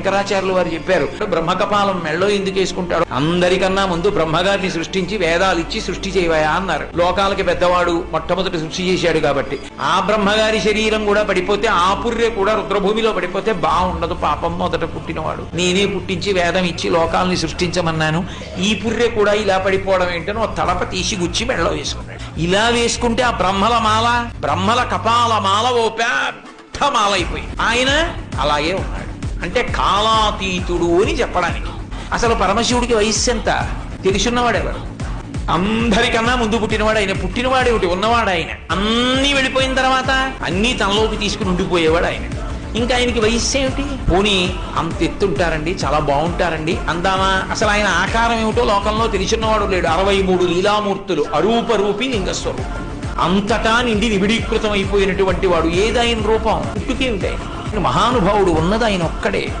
శంకరాచార్యులు వారు చెప్పారు బ్రహ్మకపాలం మెళ్ళో ఎందుకు వేసుకుంటాడు? అందరికన్నా ముందు బ్రహ్మగారిని సృష్టించి వేదాలు ఇచ్చి సృష్టి చేయవయా అన్నారు. లోకాలకి పెద్దవాడు మొట్టమొదటి సృష్టి చేశాడు కాబట్టి. ఆ బ్రహ్మగారి శరీరం కూడా పడిపోతే ఆ కూడా రుద్రభూమిలో పడిపోతే బాగుండదు. పాపం మొదట పుట్టినవాడు. నేనే పుట్టించి వేదం ఇచ్చి లోకాలని సృష్టించమన్నాను. ఈ పుర్రె కూడా ఇలా పడిపోవడం ఏంటనో తడప తీసి గుచ్చి మెళ్ళో వేసుకున్నాడు. ఇలా వేసుకుంటే ఆ బ్రహ్మల మాల బ్రహ్మల కపాల మాల ఓ పెద్ద మాల అయిపోయింది. ఆయన అలాగే ఉన్నాడు. అంటే కాలాతీతుడు అని చెప్పడానికి. అసలు పరమశివుడికి వయస్సు ఎంత? తెలుసున్నవాడెవరు అందరికన్నా ముందు పుట్టినవాడు ఆయన. పుట్టినవాడు ఒకటి ఉన్నవాడు ఆయన. అన్నీ వెళ్ళిపోయిన తర్వాత అన్నీ తనలోకి తీసుకుని ఉండిపోయేవాడు ఆయన. ఇంకా ఆయనకి వయస్సు ఏమిటి? పోనీ అంత ఎత్తుంటారండి చాలా బాగుంటారండి. అందామా? అసలు ఆయన ఆకారం ఏమిటో లోకంలో తెలిసినవాడు లేడు. అరవై మూడు లీలామూర్తులు అరూపరూపి లింగస్వరూపం. అంతటా నిండి నిబిడీకృతం అయిపోయినటువంటి వాడు. ఏదైన రూపం. పుట్టుకేమిటి ఆయన మహానుభావుడు ఉన్నది ఆయన ఒక్కడే.